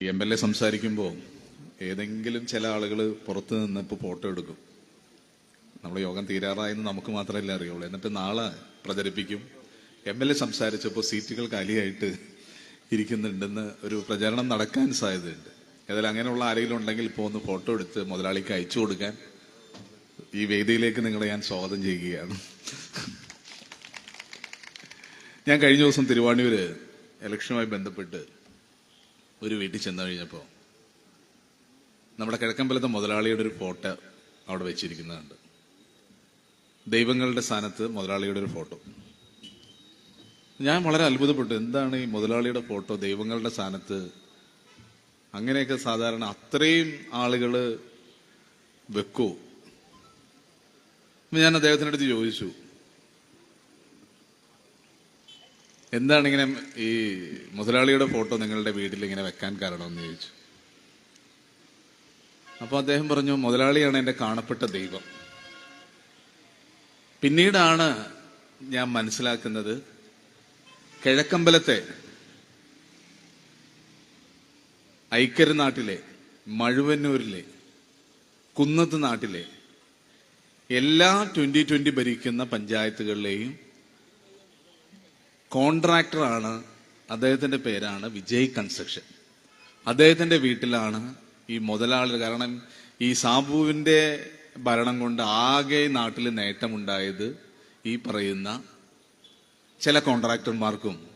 M L A സംസാരിക്കുമ്പോൾ ഏതെങ്കിലും ചില ആളുകൾ പുറത്ത് നിന്ന് ഇപ്പോൾ ഫോട്ടോ എടുക്കും. നമ്മൾ യോഗം തീരാറായെന്ന് നമുക്ക് മാത്രമല്ല അറിയുള്ളൂ. എന്നിട്ട് നാളെ പ്രചരിപ്പിക്കും. എം എൽ എ സംസാരിച്ചപ്പോൾ സീറ്റുകൾ കാലിയായിട്ട് ഇരിക്കുന്നുണ്ടെന്ന് ഒരു പ്രചരണം നടക്കാൻ സാധ്യതയുണ്ട്. ഏതായാലും അങ്ങനെയുള്ള ആരെങ്കിലും ഉണ്ടെങ്കിൽ ഇപ്പോൾ ഒന്ന് ഫോട്ടോ എടുത്ത് മുതലാളിക്ക് അയച്ചു കൊടുക്കാൻ ഈ വേദിയിലേക്ക് നിങ്ങളെ ഞാൻ സ്വാഗതം ചെയ്യുകയാണ്. ഞാൻ കഴിഞ്ഞ ദിവസം തിരുവാണിയൂർ ഇലക്ഷനുമായി ബന്ധപ്പെട്ട് ഒരു വീട്ടിൽ ചെന്ന് കഴിഞ്ഞപ്പോൾ നമ്മുടെ കിഴക്കമ്പലത്തെ മുതലാളിയുടെ ഒരു ഫോട്ടോ അവിടെ വെച്ചിരിക്കുന്നുണ്ട് ദൈവങ്ങളുടെ സ്ഥാനത്ത് മുതലാളിയുടെ ഒരു ഫോട്ടോ. ഞാൻ വളരെ അത്ഭുതപ്പെട്ടു. എന്താണ് ഈ മുതലാളിയുടെ ഫോട്ടോ? ദൈവങ്ങളുടെ സ്ഥാനത്ത് അങ്ങനെയൊക്കെ സാധാരണ അത്രയും ആളുകൾ വെക്കൂ. ഞാൻ അദ്ദേഹത്തിനടുത്ത് ചോദിച്ചു എന്താണ് ഇങ്ങനെ ഈ മുതലാളിയുടെ ഫോട്ടോ നിങ്ങളുടെ വീട്ടിൽ ഇങ്ങനെ വെക്കാൻ കാരണമെന്ന് ചോദിച്ചു. അപ്പൊ അദ്ദേഹം പറഞ്ഞു മുതലാളിയാണ് എന്റെ കാണപ്പെട്ട ദൈവം. പിന്നീടാണ് ഞാൻ മനസ്സിലാക്കുന്നത് കിഴക്കമ്പലത്തെ ഐക്കര നാട്ടിലെ മഴുവന്നൂരിലെ കുന്നത്ത് നാട്ടിലെ എല്ലാ ട്വന്റി ട്വന്റി ഭരിക്കുന്ന പഞ്ചായത്തുകളിലെയും കോൺട്രാക്ടറാണ് അദ്ദേഹത്തിന്റെ പേരാണ് വിജയ് കൺസ്ട്രക്ഷൻ. അദ്ദേഹത്തിന്റെ വീട്ടിലാണ് ഈ മുതലാളി കാരണം ഈ സാബുവിന്റെ ഭരണം കൊണ്ട് ആകെ നാട്ടിൽ നേട്ടമുണ്ടായത് ഈ പറയുന്ന ചില കോൺട്രാക്ടർമാർക്കും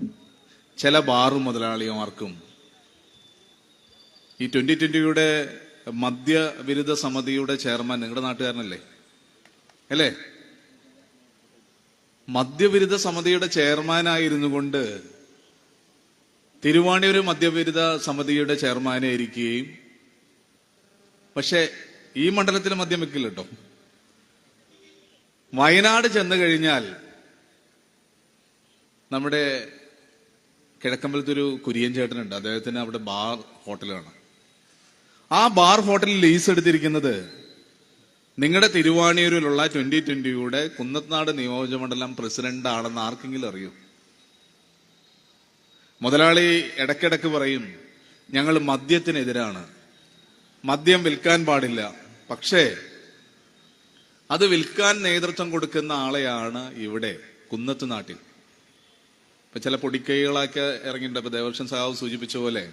ചില ബാറു മുതലാളിമാർക്കും. ഈ ട്വന്റി ട്വന്റിയുടെ മദ്യവിരുദ്ധ സമിതിയുടെ ചെയർമാൻ നിങ്ങളുടെ നാട്ടുകാരനല്ലേ? അല്ലേ? മദ്യവിരുദ്ധ സമിതിയുടെ ചെയർമാനായിരുന്നു കൊണ്ട് തിരുവാണിയൂർ മദ്യവിരുദ്ധ സമിതിയുടെ ചെയർമാനായിരിക്കുകയും പക്ഷെ ഈ മണ്ഡലത്തിൽ മദ്യം വെക്കില്ല കേട്ടോ വയനാട് ചെന്ന് കഴിഞ്ഞാൽ നമ്മുടെ കിഴക്കമ്പലത്തൊരു കുര്യൻ ചേട്ടനുണ്ട്. അദ്ദേഹത്തിന് അവിടെ ബാർ ഹോട്ടലാണ്. ആ ബാർ ഹോട്ടലിൽ ലീസ് എടുത്തിരിക്കുന്നത് നിങ്ങളുടെ തിരുവാണിയൂരിലുള്ള ട്വന്റി ട്വന്റിയുടെ കുന്നത്നാട് നിയോജകമണ്ഡലം പ്രസിഡന്റ് ആണെന്ന് ആർക്കെങ്കിലും അറിയൂ? മുതലാളി ഇടയ്ക്കിടയ്ക്ക് പറയും ഞങ്ങൾ മദ്യത്തിനെതിരാണ്. മദ്യം വിൽക്കാൻ പാടില്ല. പക്ഷേ അത് വിൽക്കാൻ നേതൃത്വം കൊടുക്കുന്ന ആളെയാണ് ഇവിടെ കുന്നത്ത് നാട്ടിൽ ഇപ്പൊ ചില പൊടിക്കൈകളൊക്കെ ഇറങ്ങിയിട്ടുണ്ട്. ഇപ്പൊ ദേവർഷൻ സാഹു സൂചിപ്പിച്ച പോലെ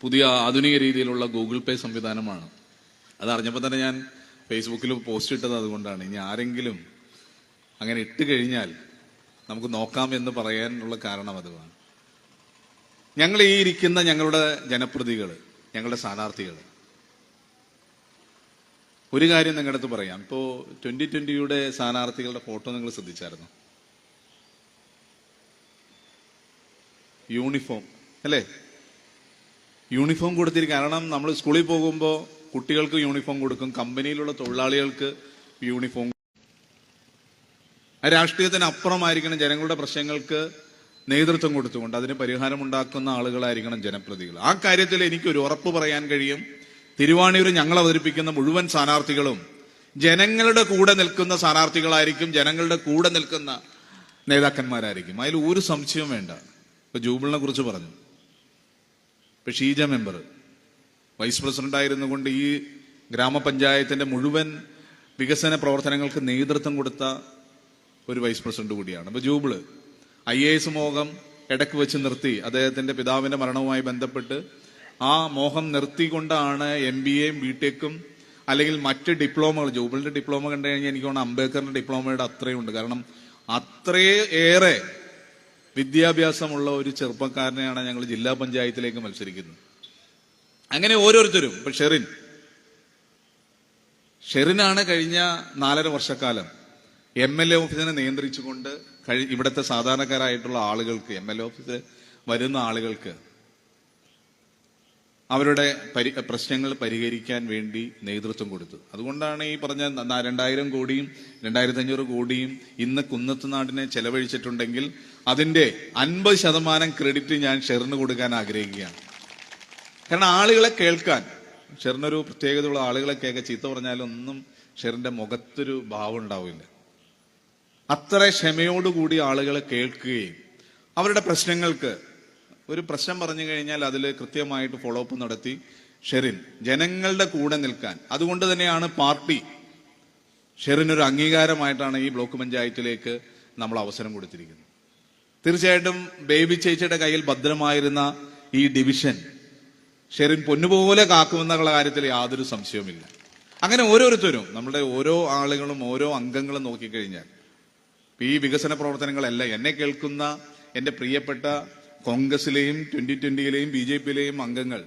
പുതിയ ആധുനിക രീതിയിലുള്ള ഗൂഗിൾ പേ സംവിധാനമാണ്. അത് അറിഞ്ഞപ്പോൾ തന്നെ ഞാൻ ഫേസ്ബുക്കിൽ പോസ്റ്റ് ഇട്ടത് അതുകൊണ്ടാണ്. ഇനി ആരെങ്കിലും അങ്ങനെ ഇട്ട് കഴിഞ്ഞാൽ നമുക്ക് നോക്കാം എന്ന് പറയാനുള്ള കാരണം അതുമാണ്. ഞങ്ങൾ ഈ ഇരിക്കുന്ന ഞങ്ങളുടെ ജനപ്രതികൾ ഞങ്ങളുടെ സ്ഥാനാർത്ഥികൾ ഒരു കാര്യം നിങ്ങളുടെ അടുത്ത് പറയാം. ഇപ്പോൾ ട്വന്റി ട്വന്റിയുടെ സ്ഥാനാർത്ഥികളുടെ ഫോട്ടോ നിങ്ങൾ ശ്രദ്ധിച്ചായിരുന്നു? യൂണിഫോം അല്ലേ? യൂണിഫോം കൊടുത്തിരിക്കും കാരണം നമ്മൾ സ്കൂളിൽ പോകുമ്പോൾ കുട്ടികൾക്ക് യൂണിഫോം കൊടുക്കും. കമ്പനിയിലുള്ള തൊഴിലാളികൾക്ക് യൂണിഫോം രാഷ്ട്രീയത്തിന് അപ്പുറമായിരിക്കണം ജനങ്ങളുടെ പ്രശ്നങ്ങൾക്ക് നേതൃത്വം കൊടുത്തുകൊണ്ട് അതിന് പരിഹാരമുണ്ടാക്കുന്ന ആളുകളായിരിക്കണം ജനപ്രതികൾ. ആ കാര്യത്തിൽ എനിക്കൊരു ഉറപ്പ് പറയാൻ കഴിയും. തിരുവാണിയൂർ ഞങ്ങൾ അവതരിപ്പിക്കുന്ന മുഴുവൻ സ്ഥാനാർത്ഥികളും ജനങ്ങളുടെ കൂടെ നിൽക്കുന്ന സ്ഥാനാർത്ഥികളായിരിക്കും ജനങ്ങളുടെ കൂടെ നിൽക്കുന്ന നേതാക്കന്മാരായിരിക്കും. അതിൽ ഒരു സംശയവും വേണ്ട. ഇപ്പൊ ജൂബിളിനെ കുറിച്ച് പറഞ്ഞു. ഇപ്പൊ ഷീജ മെമ്പർ വൈസ് പ്രസിഡന്റ് ആയിരുന്നുകൊണ്ട് ഈ ഗ്രാമപഞ്ചായത്തിന്റെ മുഴുവൻ വികസന പ്രവർത്തനങ്ങൾക്ക് നേതൃത്വം കൊടുത്ത ഒരു വൈസ് പ്രസിഡന്റ് കൂടിയാണ്. അപ്പൊ ജൂബിൾ ഐ എ എസ് മോഹം ഇടയ്ക്ക് വെച്ച് നിർത്തി. അദ്ദേഹത്തിന്റെ പിതാവിന്റെ മരണവുമായി ബന്ധപ്പെട്ട് ആ മോഹം നിർത്തിക്കൊണ്ടാണ് എം ബി എയും ബിടെക്കും അല്ലെങ്കിൽ മറ്റ് ഡിപ്ലോമകൾ ജൂബിളിന്റെ ഡിപ്ലോമ കണ്ടു കഴിഞ്ഞാൽ എനിക്ക് തോന്നുന്നു അംബേദ്കറിന്റെ ഡിപ്ലോമയുടെ അത്രയും ഉണ്ട് കാരണം അത്രയേറെ വിദ്യാഭ്യാസമുള്ള ഒരു ചെറുപ്പക്കാരനെയാണ് ഞങ്ങൾ ജില്ലാ പഞ്ചായത്തിലേക്ക് മത്സരിക്കുന്നത്. അങ്ങനെ ഓരോരുത്തരും. ഇപ്പൊ ഷെറിൻ. ഷെറിനാണ് കഴിഞ്ഞ നാലര വർഷക്കാലം എം എൽ എ ഓഫീസിനെ നിയന്ത്രിച്ചുകൊണ്ട് കഴി ഇവിടുത്തെ സാധാരണക്കാരായിട്ടുള്ള ആളുകൾക്ക് എം എൽ എ ഓഫീസിൽ വരുന്ന ആളുകൾക്ക് അവരുടെ പരി പ്രശ്നങ്ങൾ പരിഹരിക്കാൻ വേണ്ടി നേതൃത്വം കൊടുത്തു. അതുകൊണ്ടാണ് ഈ പറഞ്ഞ രണ്ടായിരം കോടിയും രണ്ടായിരത്തി അഞ്ഞൂറ് കോടിയും ഇന്ന് കുന്നത്ത് നാടിനെ ചെലവഴിച്ചിട്ടുണ്ടെങ്കിൽ അതിന്റെ അൻപത് ശതമാനം ക്രെഡിറ്റ് ഞാൻ ഷെറിന് കൊടുക്കാൻ ആഗ്രഹിക്കുകയാണ്. കാരണം ആളുകളെ കേൾക്കാൻ ഷെറിനൊരു പ്രത്യേകതയുള്ള ആളുകളെ കേൾക്കാൻ ചീത്ത പറഞ്ഞാലൊന്നും ഷെറിന്റെ മുഖത്തൊരു ഭാവം ഉണ്ടാവില്ല. അത്ര ക്ഷമയോടുകൂടി ആളുകളെ കേൾക്കുകയും അവരുടെ പ്രശ്നങ്ങൾക്ക് ഒരു പ്രശ്നം പറഞ്ഞു കഴിഞ്ഞാൽ അതിൽ കൃത്യമായിട്ട് ഫോളോ അപ്പ് നടത്തി ഷെറിൻ ജനങ്ങളുടെ കൂടെ നിൽക്കാൻ. അതുകൊണ്ട് തന്നെയാണ് പാർട്ടി ഷെറിനൊരു അംഗീകാരമായിട്ടാണ് ഈ ബ്ലോക്ക് പഞ്ചായത്തിലേക്ക് നമ്മൾ അവസരം കൊടുത്തിരിക്കുന്നത്. തീർച്ചയായിട്ടും ബേബി ചേച്ചിയുടെ കയ്യിൽ ഭദ്രമായിരുന്ന ഈ ഡിവിഷൻ ഷെറിൻ പൊന്നുപോലെ കാക്കുമെന്നുള്ള കാര്യത്തിൽ യാതൊരു സംശയവുമില്ല. അങ്ങനെ ഓരോരുത്തരും നമ്മുടെ ഓരോ ആളുകളും ഓരോ അംഗങ്ങളും നോക്കിക്കഴിഞ്ഞാൽ ഈ വികസന പ്രവർത്തനങ്ങളല്ല എന്നെ കേൾക്കുന്ന എന്റെ പ്രിയപ്പെട്ട കോൺഗ്രസിലെയും ട്വന്റി ട്വന്റിയിലെയും ബി ജെ പിയിലെയും അംഗങ്ങൾ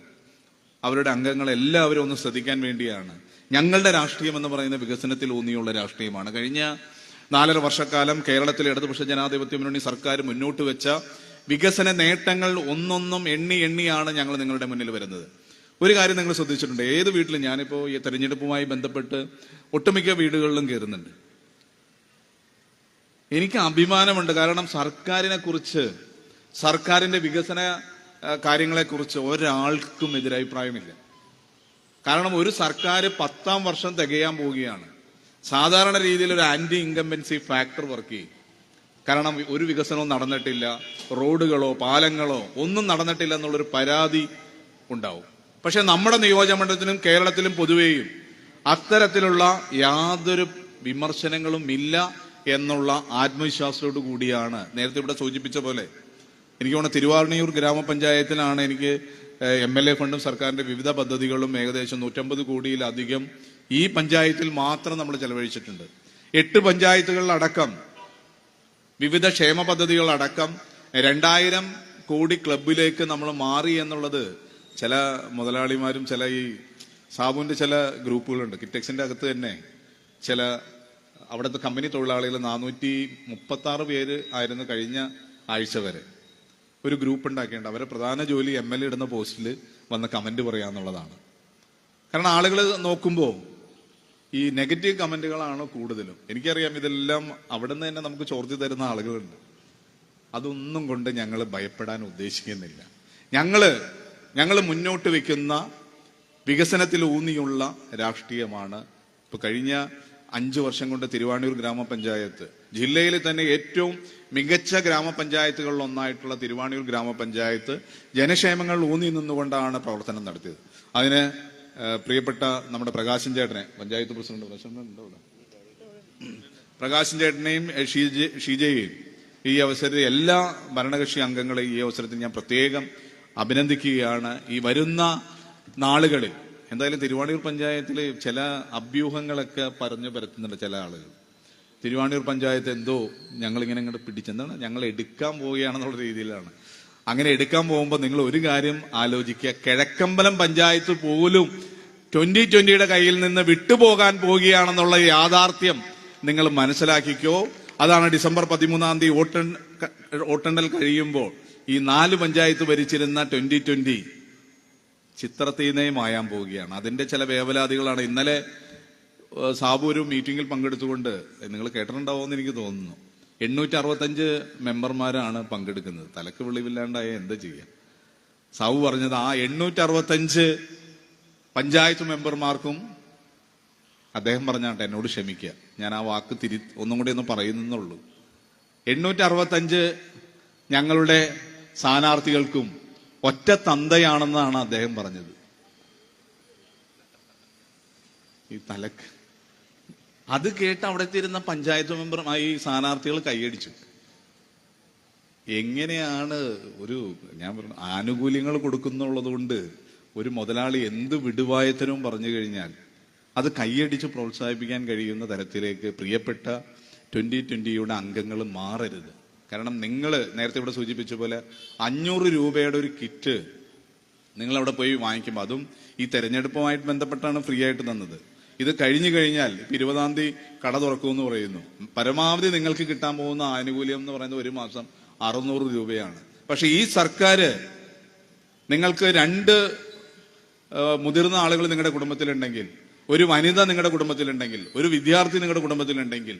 അവരുടെ അംഗങ്ങൾ എല്ലാവരും ഒന്ന് ശ്രദ്ധിക്കാൻ വേണ്ടിയാണ്. ഞങ്ങളുടെ രാഷ്ട്രീയം എന്ന് പറയുന്ന വികസനത്തിൽ ഊന്നിയുള്ള രാഷ്ട്രീയമാണ്. കഴിഞ്ഞ നാലര വർഷക്കാലം കേരളത്തിലെ ഇടതുപക്ഷ ജനാധിപത്യ മുന്നണി സർക്കാർ മുന്നോട്ട് വെച്ച വികസന നേട്ടങ്ങൾ ഒന്നൊന്നും എണ്ണി എണ്ണിയാണ് ഞങ്ങൾ നിങ്ങളുടെ മുന്നിൽ വരുന്നത്. ഒരു കാര്യം നിങ്ങൾ ശ്രദ്ധിച്ചിട്ടുണ്ട്. ഏത് വീട്ടിലും ഞാനിപ്പോ ഈ തെരഞ്ഞെടുപ്പുമായി ബന്ധപ്പെട്ട് ഒട്ടുമിക്ക വീടുകളിലും കയറുന്നുണ്ട് എനിക്ക് അഭിമാനമുണ്ട്. കാരണം സർക്കാരിനെ കുറിച്ച് സർക്കാരിന്റെ വികസന കാര്യങ്ങളെക്കുറിച്ച് ഒരാൾക്കും എതിരഭിപ്രായമില്ല. കാരണം ഒരു സർക്കാർ പത്താം വർഷം തികയാൻ പോവുകയാണ്. സാധാരണ രീതിയിൽ ഒരു ആന്റി ഇൻകംബൻസി ഫാക്ടർ വർക്ക് ചെയ്യും. കാരണം ഒരു വികസനവും നടന്നിട്ടില്ല. റോഡുകളോ പാലങ്ങളോ ഒന്നും നടന്നിട്ടില്ല എന്നുള്ളൊരു പരാതി ഉണ്ടാവും. പക്ഷെ നമ്മുടെ നിയോജകമണ്ഡലത്തിലും കേരളത്തിലും പൊതുവേയും അത്തരത്തിലുള്ള യാതൊരു വിമർശനങ്ങളും ഇല്ല എന്നുള്ള ആത്മവിശ്വാസത്തോടു കൂടിയാണ് നേരത്തെ ഇവിടെ സൂചിപ്പിച്ച പോലെ. എനിക്ക് തോന്നുന്നു തിരുവാർണിയൂർ ഗ്രാമപഞ്ചായത്തിലാണ് എനിക്ക് എം എൽ എ ഫണ്ടും സർക്കാരിന്റെ വിവിധ പദ്ധതികളും ഏകദേശം നൂറ്റമ്പത് കോടിയിലധികം ഈ പഞ്ചായത്തിൽ മാത്രം നമ്മൾ ചെലവഴിച്ചിട്ടുണ്ട്. എട്ട് പഞ്ചായത്തുകളിലടക്കം വിവിധ ക്ഷേമ പദ്ധതികളടക്കം രണ്ടായിരം കോടി ക്ലബിലേക്ക് നമ്മൾ മാറി എന്നുള്ളത് ചില മുതലാളിമാരും ചില ഈ സാബുവിന്റെ ചില ഗ്രൂപ്പുകളുണ്ട്. കിറ്റക്സിന്റെ അകത്ത് തന്നെ ചില അവിടുത്തെ കമ്പനി തൊഴിലാളികൾ നാനൂറ്റി മുപ്പത്തി ആറ് പേര് ആയിരുന്നു കഴിഞ്ഞ ആഴ്ച വരെ. ഒരു ഗ്രൂപ്പ് ഉണ്ടാക്കിയിട്ടുണ്ട്. അവരെ പ്രധാന ജോലി എം എൽ എ ഇടുന്ന പോസ്റ്റിൽ വന്ന് കമന്റ് പറയാന്നുള്ളതാണ്. കാരണം ആളുകൾ നോക്കുമ്പോൾ ഈ നെഗറ്റീവ് കമന്റുകളാണ് കൂടുതലും? എനിക്കറിയാം ഇതെല്ലാം അവിടെ നിന്ന് തന്നെ നമുക്ക് ചോർത്തി തരുന്ന ആളുകളുണ്ട്. അതൊന്നും കൊണ്ട് ഞങ്ങൾ ഭയപ്പെടാൻ ഉദ്ദേശിക്കുന്നില്ല. ഞങ്ങൾ ഞങ്ങൾ മുന്നോട്ട് വെക്കുന്ന വികസനത്തിൽ ഊന്നിയുള്ള രാഷ്ട്രീയമാണ്. ഇപ്പൊ കഴിഞ്ഞ അഞ്ചു വർഷം കൊണ്ട് തിരുവാണൂർ ഗ്രാമപഞ്ചായത്ത് ജില്ലയിൽ തന്നെ ഏറ്റവും മികച്ച ഗ്രാമപഞ്ചായത്തുകളിൽ ഒന്നായിട്ടുള്ള തിരുവാണൂർ ഗ്രാമപഞ്ചായത്ത് ജനക്ഷേമങ്ങൾ ഊന്നി നിന്നുകൊണ്ടാണ് പ്രവർത്തനം നടത്തിയത്. അതിന് പ്രിയപ്പെട്ട നമ്മുടെ പ്രകാശൻ ചേട്ടനെ പഞ്ചായത്ത് പ്രസിഡന്റ് ഉണ്ടോ പ്രകാശൻ ചേട്ടനെയും ഷീജ- ഷീജയെയും ഈ അവസരത്തിൽ എല്ലാ ഭരണകക്ഷി അംഗങ്ങളെയും ഈ അവസരത്തിൽ ഞാൻ പ്രത്യേകം അഭിനന്ദിക്കുകയാണ്. ഈ വരുന്ന നാളുകളിൽ എന്തായാലും തിരുവാണിയൂർ പഞ്ചായത്തിൽ ചില അഭ്യൂഹങ്ങളൊക്കെ പറഞ്ഞു പരത്തുന്നുണ്ട് ചില ആളുകൾ. തിരുവാണിയൂർ പഞ്ചായത്ത് എന്തോ ഞങ്ങൾ ഇങ്ങനെ ഇങ്ങോട്ട് പിടിച്ചെന്താണ്? ഞങ്ങൾ എടുക്കാൻ പോവുകയാണെന്നുള്ള രീതിയിലാണ്. അങ്ങനെ എടുക്കാൻ പോകുമ്പോൾ നിങ്ങൾ ഒരു കാര്യം ആലോചിക്കുക. കിഴക്കമ്പലം പഞ്ചായത്ത് പോലും ട്വന്റി ട്വന്റിയുടെ കയ്യിൽ നിന്ന് വിട്ടുപോകാൻ പോവുകയാണെന്നുള്ള യാഥാർത്ഥ്യം നിങ്ങൾ മനസ്സിലാക്കിക്കോ. അതാണ് ഡിസംബർ പതിമൂന്നാം തീയതി വോട്ടെ വോട്ടെണ്ണൽ കഴിയുമ്പോൾ ഈ നാല് പഞ്ചായത്ത് ഭരിച്ചിരുന്ന ട്വന്റി ട്വന്റി ചിത്രത്തിൽ നിന്നേ മായാൻ പോവുകയാണ്. അതിന്റെ ചില വേവലാതികളാണ്. ഇന്നലെ സാബു ഒരു മീറ്റിംഗിൽ പങ്കെടുത്തുകൊണ്ട് നിങ്ങൾ കേട്ടിട്ടുണ്ടാവുമെന്ന് എനിക്ക് തോന്നുന്നു. എണ്ണൂറ്റി അറുപത്തഞ്ച് മെമ്പർമാരാണ് പങ്കെടുക്കുന്നത്. തലക്ക് വെളിവില്ലാണ്ടായ എന്താ ചെയ്യാം? സാവു പറഞ്ഞത് ആ എണ്ണൂറ്റി അറുപത്തഞ്ച് പഞ്ചായത്ത് മെമ്പർമാർക്കും അദ്ദേഹം പറഞ്ഞാട്ടെ എന്നോട് ക്ഷമിക്കുക. ഞാൻ ആ വാക്ക് തിരി ഒന്നും കൂടി ഒന്ന് പറയുന്നുള്ളൂ എണ്ണൂറ്റി അറുപത്തഞ്ച് ഞങ്ങളുടെ സ്ഥാനാർത്ഥികൾക്കും ഒറ്റ തന്തയാണെന്നാണ് അദ്ദേഹം പറഞ്ഞത്. ഈ തലക്ക് അത് കേട്ട് അവിടെ എത്തിയിരുന്ന പഞ്ചായത്ത് മെമ്പറുമായി സ്ഥാനാർത്ഥികൾ കൈയടിച്ചു. എങ്ങനെയാണ് ഒരു ഞാൻ പറഞ്ഞു ആനുകൂല്യങ്ങൾ കൊടുക്കുന്നുള്ളത് കൊണ്ട് ഒരു മുതലാളി എന്ത് വിടുവായത്തനവും പറഞ്ഞു കഴിഞ്ഞാൽ അത് കൈയടിച്ച് പ്രോത്സാഹിപ്പിക്കാൻ കഴിയുന്ന തരത്തിലേക്ക് പ്രിയപ്പെട്ട ട്വന്റി ട്വന്റിയുടെ അംഗങ്ങൾ മാറരുത്. കാരണം നിങ്ങൾ നേരത്തെ ഇവിടെ സൂചിപ്പിച്ച പോലെ അഞ്ഞൂറ് രൂപയുടെ ഒരു കിറ്റ് നിങ്ങളവിടെ പോയി വാങ്ങിക്കുമ്പോൾ അതും ഈ തെരഞ്ഞെടുപ്പുമായിട്ട് ബന്ധപ്പെട്ടാണ് ഫ്രീ ആയിട്ട് തന്നത്. ഇത് കഴിഞ്ഞു കഴിഞ്ഞാൽ ഇരുപതാം തീയതി കട തുറക്കുമെന്ന് പറയുന്നു. പരമാവധി നിങ്ങൾക്ക് കിട്ടാൻ പോകുന്ന ആനുകൂല്യം എന്ന് പറയുന്നത് ഒരു മാസം അറുന്നൂറ് രൂപയാണ്. പക്ഷെ ഈ സർക്കാർ നിങ്ങൾക്ക് രണ്ട് മുതിർന്ന ആളുകൾ നിങ്ങളുടെ കുടുംബത്തിലുണ്ടെങ്കിൽ ഒരു വനിത നിങ്ങളുടെ കുടുംബത്തിലുണ്ടെങ്കിൽ ഒരു വിദ്യാർത്ഥി നിങ്ങളുടെ കുടുംബത്തിലുണ്ടെങ്കിൽ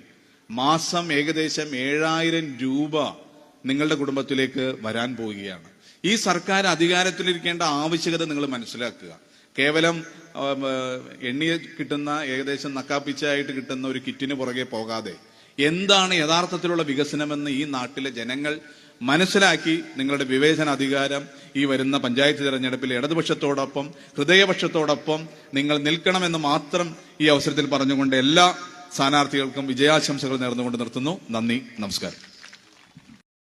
മാസം ഏകദേശം ഏഴായിരം രൂപ നിങ്ങളുടെ കുടുംബത്തിലേക്ക് വരാൻ പോവുകയാണ്. ഈ സർക്കാർ അധികാരത്തിലിരിക്കേണ്ട ആവശ്യകത നിങ്ങൾ മനസ്സിലാക്കുക. കേവലം എണ്ണി കിട്ടുന്ന ഏകദേശം നക്കാപ്പിച്ചായിട്ട് കിട്ടുന്ന ഒരു കിറ്റിന് പുറകെ പോകാതെ എന്താണ് യഥാർത്ഥത്തിലുള്ള വികസനമെന്ന് ഈ നാട്ടിലെ ജനങ്ങൾ മനസ്സിലാക്കി നിങ്ങളുടെ വിവേചന അധികാരം ഈ വരുന്ന പഞ്ചായത്ത് തിരഞ്ഞെടുപ്പിൽ ഇടതുപക്ഷത്തോടൊപ്പം ഹൃദയപക്ഷത്തോടൊപ്പം നിങ്ങൾ നിൽക്കണമെന്ന് മാത്രം ഈ അവസരത്തിൽ പറഞ്ഞുകൊണ്ട് എല്ലാ സ്ഥാനാർത്ഥികൾക്കും വിജയാശംസകൾ നേർന്നുകൊണ്ട് നിർത്തുന്നു. നന്ദി നമസ്കാരം.